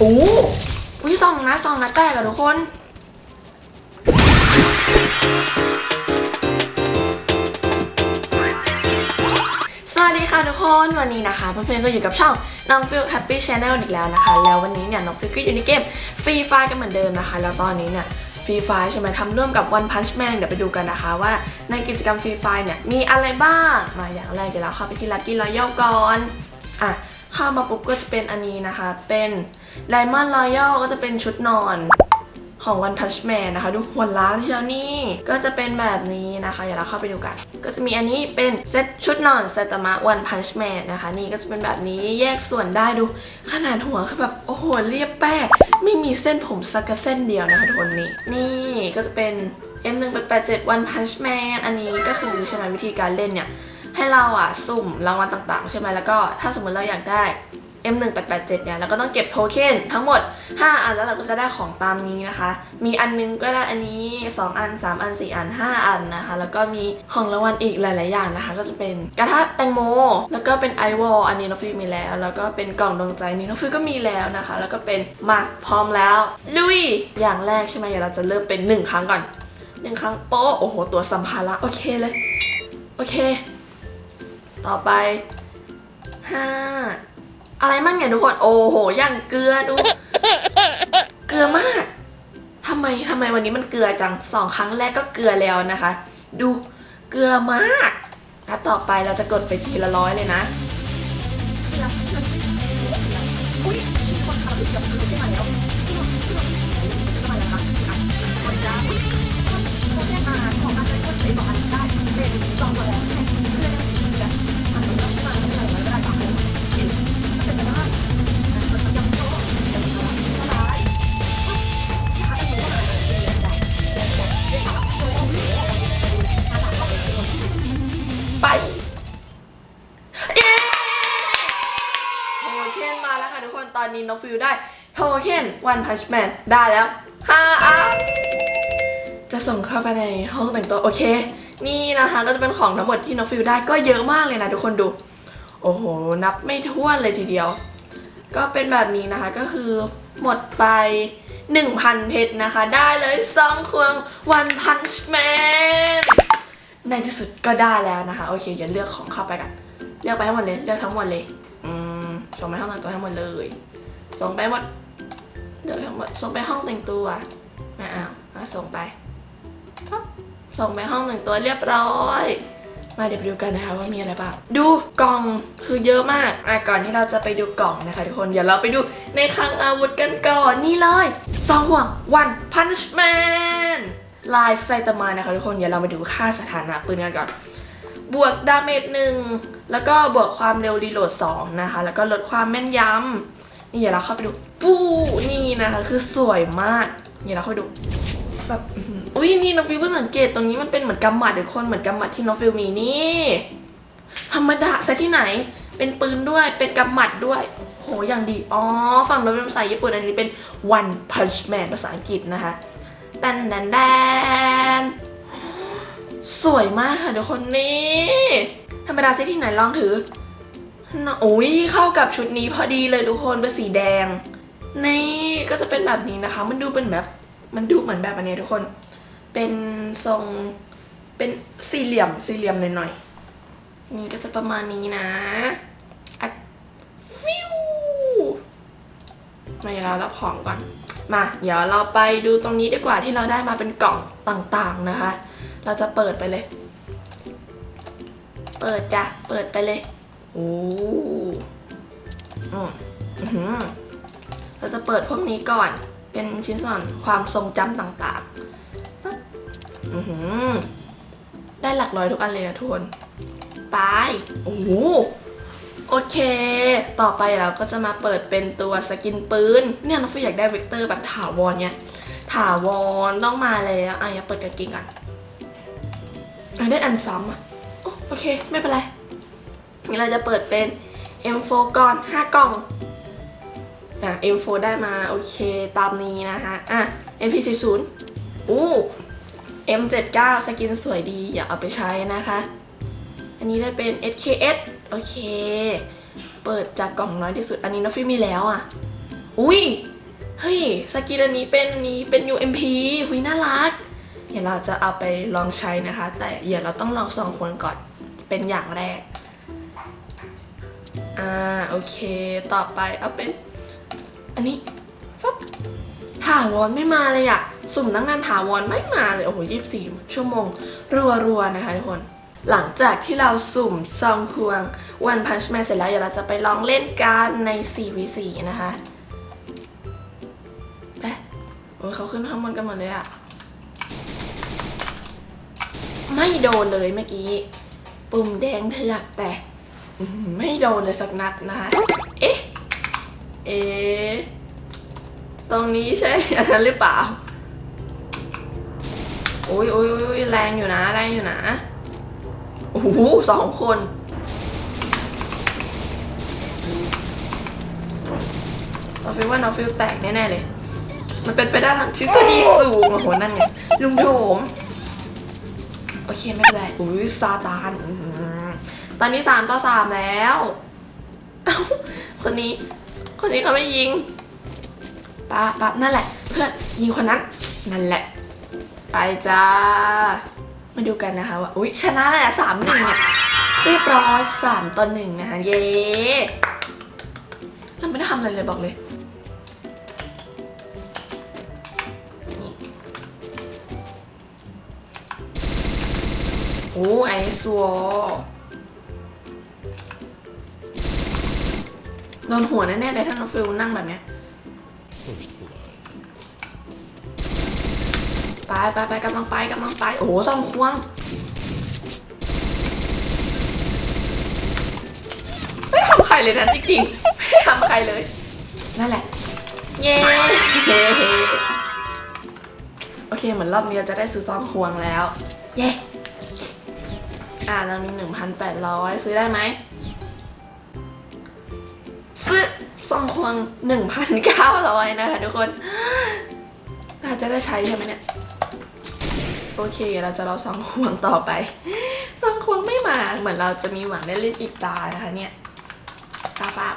โอ้อุ้ยซองนะซองนะแตกอะทุกคนสวัสดีค่ะทุกคนวันนี้นะคะเพื่อนๆก็อยู่กับช่องน้องฟิลแฮปปี้ชาแนลอีกแล้วนะคะ แล้ววันนี้เนี่ยน้องฟิลก็อยู่ในเกมฟรีไฟกันเหมือนเดิมนะคะ แล้วตอนนี้เนี่ยฟรีไฟใช่ไหมทำร่วมกับ One Punch Man เดี๋ยวไปดูกันนะคะ ว่าในกิจกรรมฟรีไฟเนี่ยมีอะไรบ้าง มาอย่างแรกเดี๋ยวเราเข้าไปที่ Lucky Royale ก่อนอะเข้ามาปุ๊บก็จะเป็นอันนี้นะคะ เป็น Diamond Royal ก็จะเป็นชุดนอนของ One Punch Man นะคะ ดูหัวล้านเชียวนี่ ก็จะเป็นแบบนี้นะคะ เดี๋ยวเราเข้าไปดูกัน ก็จะมีอันนี้เป็นเซตชุดนอนเซตามะ One Punch Man นะคะ นี่ก็จะเป็นแบบนี้แยกส่วนได้ดู ขนาดหัวคือแบบ โอ้โห เรียบแป้ไม่มีเส้นผมสักเส้นเดียวนะคะทุกคนนี่ นี่ก็จะเป็น M1887 One Punch Man อันนี้ก็คือใช่ไหมวิธีการเล่นเนี่ยให้เราอะสุ่มรางวัลต่างๆ ใช่ไหมแล้วก็ถ้าสมมติเราอยากได้ M1887 เนี่ยเราก็ต้องเก็บโทเค็นทั้งหมด 5 อันแล้วเราก็จะได้ของตามนี้นะคะ มีอันนึงก็ได้อันนี้ 2 อัน 3 อัน 4 อัน 5 อันนะคะ แล้วก็มีของรางวัลอีกหลาย ๆ อย่างนะคะ ก็จะเป็นกระทะแตงโม แล้วก็เป็นไอวอลอันนี้น้องฟิวมีแล้ว แล้วก็เป็นกล่องดวงใจนี้น้องฟิวก็มีแล้วนะคะ แล้วก็เป็นมาพร้อมแล้วลุยอย่างแรกใช่ไหมเดี๋ยวเราจะเริ่มเป็น 1 ครั้งก่อน1ครั้งโป๊ะโอ้โห ตัวสัมภาระโอเคเลย โอเค ต่อไปห้า อะไรมั่นไงทุกคนโอ้โหอย่างเกลือดู เกลือมากทำไมทำไมวันนี้มันเกลือจังสองครั้งแรกก็เกลือแล้วนะคะ ดูเกลือมากแล้วต่อไปเราจะกดไปทีละร้อยเลยนะอุ๊ยมีคนขับร วันพัชแมนได้แล้วห้าอันจะส่งเข้าไปในห้องแต่งตัวโอเค นี่นะคะก็จะเป็นของทั้งหมดที่น้องฟิลได้ก็เยอะมากเลยนะทุกคนดู โอ้โห นับไม่ถ้วนเลยทีเดียว ก็เป็นแบบนี้นะคะก็คือหมดไป 1,000 เพชรนะคะ ได้เลย2ควง One Punch Man ในที่สุดก็ได้แล้วนะคะ โอเคเดี๋ยวเลือกของเข้าไปกัน เลือกไปให้หมดเลย เลือกทั้งหมดเลย อืมส่งไปห้องแต่งตัวให้หมดเลย ส่งไปหมด เลือกทั้งหมดส่งไปห้องแต่งตัวมาอ้าวมาส่งไปส่งไปห้องหนึ่งตัวเรียบร้อย มาเดี๋ยวไปดูกันนะคะว่ามีอะไรบ้างดูกล่องคือเยอะมากอะก่อนที่เราจะไปดูกล่องนะคะทุกคนเดี๋ยวเราไปดูในคลังอาวุธกันก่อนนี่เลยสองห่วง one punch man ลายไซตามะนะคะทุกคนเดี๋ยวเราไปดูค่าสถานะปืนกันก่อน บวกดาเมจหนึ่งแล้วก็บวกความเร็วรีโหลด2นะคะแล้วก็ลดความแม่นยำ นี่เดี๋ยวเราเข้าไปดู ปู้นี่นะคะคือสวยมากเดี๋ยวเราเข้าไปดูแบบอุ้ยนี่น้องฟิวก็สังเกตตรงนี้มันเป็นเหมือนกำหมัดทุกคนเหมือนกำหมัดที่น้องฟิวมีนี่ธรรมดาซะที่ไหน เป็นปืนด้วยเป็นกำหมัดด้วย โหอย่างดีอ๋อฝั่งนู้นเป็นภาษาญี่ปุ่นอันนี้เป็น one punch man ภาษาอังกฤษนะคะแดนแดนแดนสวยมากค่ะทุกคนนี่ธรรมดาซะที่ไหนลองถือ โอ้ยเข้ากับชุดนี้พอดีเลยทุกคนเป็นสีแดง นี่ก็จะเป็นแบบนี้นะคะ มันดูเป็นแบบ มันดูเหมือนแบบอันนี้ทุกคน เป็นทรง เป็นสี่เหลี่ยมสี่เหลี่ยมหน่อยๆ นี่ก็จะประมาณนี้นะอะฟิวมาเดี๋ยวเรารับของก่อน มาเดี๋ยวเราไปดูตรงนี้ดีกว่าที่เราได้มาเป็นกล่องต่างๆนะคะ เราจะเปิดไปเลย เปิดจ้ะ เปิดไปเลย โอ้อืมอื้อหือเราจะเปิดพวกนี้ก่อน เป็นชิ้นส่วนความทรงจำต่างๆอือได้หลักร้อยทุกอันเลยนะทุกคนไปโอ้โหโอเค ต่อไปเราก็จะมาเปิดเป็นตัวสกินปืน เนี่ยน้องฟิวอยากได้เวกเตอร์แบบถาวรเนี่ยถาวรต้องมาแล้วอะอย่าเปิดกางเกงก่อนอะได้อันซ้ำอะ โอเค ไม่เป็นไร นี่เราจะเปิดเป็น M4 ก่อน 5 กล่อง อะ M4 ได้มา โอเค ตามนี้นะคะอะ MP40 อู้ M79 สกินสวยดีอย่าเอาไปใช้นะคะ อันนี้ได้เป็น SKS โอเค เปิดจากกล่องน้อยที่สุด อันนี้น้องฟิวมีแล้วอะ อุ้ย เฮ้ย สกินอันนี้เป็นอันนี้เป็น UMP หุยน่ารัก เดี๋ยวเราจะเอาไปลองใช้นะคะ แต่เดี๋ยวเราต้องลองสองคนก่อน เป็นอย่างแรก อ่าโอเค ต่อไปเอาเป็น อันนี้ฟับถาวรไม่มาเลยอะสุ่มตั้งนานถาวรไม่มาเลย โอ้โหยี่สิบสี่ชั่วโมง รัวๆ นะคะทุกคน หลังจากที่เราสุ่มซองควงวันพันช์แมนเสร็จแล้ว เดี๋ยวเราจะไปลองเล่นกันใน 4v4 นะคะไปโอ้ยเขาขึ้นข้างบนกันหมดเลยอะไม่โดนเลยเมื่อกี้ ปุ่มแดงเถือกแต่ ไม่โดนเลยสักนัดนะคะเอ๊ะ เอ๊ะ ตรงนี้ใช่อันนั้นหรือเปล่า โอ้ยโอ้ยโอ้ยแรงอยู่นะ แรงอยู่นะ โอ้โหสองคน เราฟิลว่าน้องฟิลแตกแน่ๆเลย มันเป็นไปได้ทางทฤษฎีสูง โอ้โห นั่นไงลุงโถม โอเค ไม่เป็นไรอุ้ยซาตาน ตอนนี้สามต่อสามแล้ว คนนี้ คนนี้เขาไม่ยิงป๊าป๊านั่นแหละ เพื่อนยิงคนนั้น นั่นแหละ ไปจ้า มาดูกันนะคะว่าอุ้ยชนะแล้วนะสามหนึ่งเนี่ยเรียบร้อยสามต่อหนึ่งนะคะเย้เราไม่ได้ทำอะไรเลยบอกเลยโอ้ไอซัว โดนหัวแน่ๆเลยถ้าน้องฟิลนั่งแบบเนี้ยไปไปไปกำลังไปกำลังไป โอ้โหซ่อมควงไม่ทำใครเลยนะจริงๆ ไม่ทำใครเลย นั่นแหละ เย้โอเค เหมือนรอบนี้เราจะได้ซื้อซ่อมควงแล้ว เย้อ่าเรามี 1,800 ซื้อได้ไหม สองขวบหนึ่งพัเก้าร้อยนะคะทุกคนอาจจะได้ใช้ใช่ไหมเนี่ย โอเคเราจะรอสองพวงต่อไปสองพวงไม่มาเหมือนเราจะมีหวังได้เล่นอีกตานะคะเนี่ยตาปาก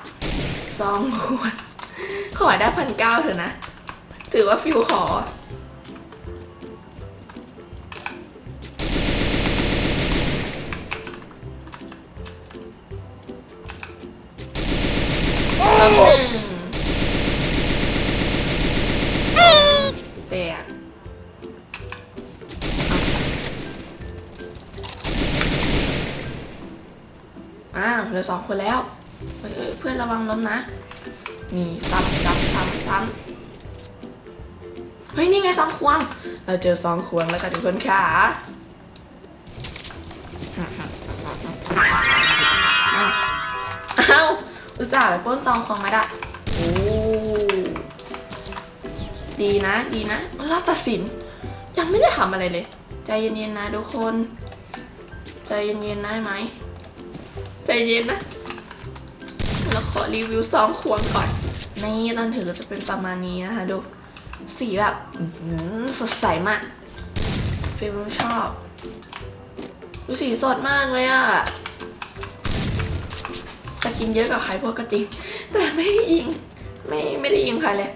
ซองพวงขอได้พันเก้าเถอะนะ ถือว่าฟิวขอ เหลือสองคนแล้วเฮ้ยเพื่อนระวังล้มนะ นี่ซ้ำซ้ำซ้ำซ้ำเฮ้ยนี่ไงซองควง เราเจอซองควงแล้วค่ะทุกคนค่ะอ้าวอ้าวอุตส่าห์ไปป้นซองควงมาได้โอ้ดีนะ ดีนะรอบตัดสิน ยังไม่ได้ทำอะไรเลย ใจเย็นๆนะทุกคน ใจเย็นๆได้ไหม ใจเย็นนะเราขอรีวิวซองควงก่อน นี่ตอนถือจะเป็นประมาณนี้นะคะดู สีแบบสดใสมากฟิลชอบดูสีสดมากเลยอะสกินเยอะกว่าใครพวกก็จริง แต่ไม่ได้ยิง ไม่ไม่ได้ยิงใครเลย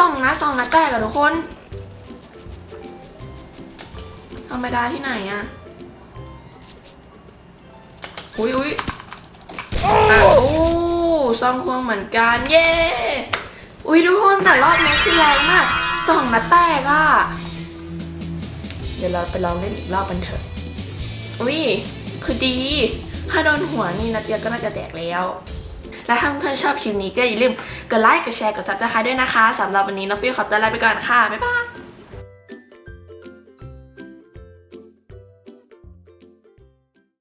สองนัดสองนัดแตกอะทุกคนธรรมดาที่ไหนอะอุ้ยอุ้ยอะโอ้ซองควงเหมือนกันเย้อุ้ยทุกคนแต่รอบนี้คือแรงมากสองนัดแตกอะเดี๋ยวเราไปลองเล่นอีกรอบกันเถอะอุ้ยคือดี ถ้าโดนหัวนี่นัดเดียวก็น่าจะแตกแล้ว และถ้าเพื่อนชอบคลิปนี้ก็อย่าลืมกดไลค์กดแชร์กดซับสไครต์ด้วยนะคะสำหรับวันนี้น้องฟิวขอตัวลาไปก่อนค่ะบ๊ายบาย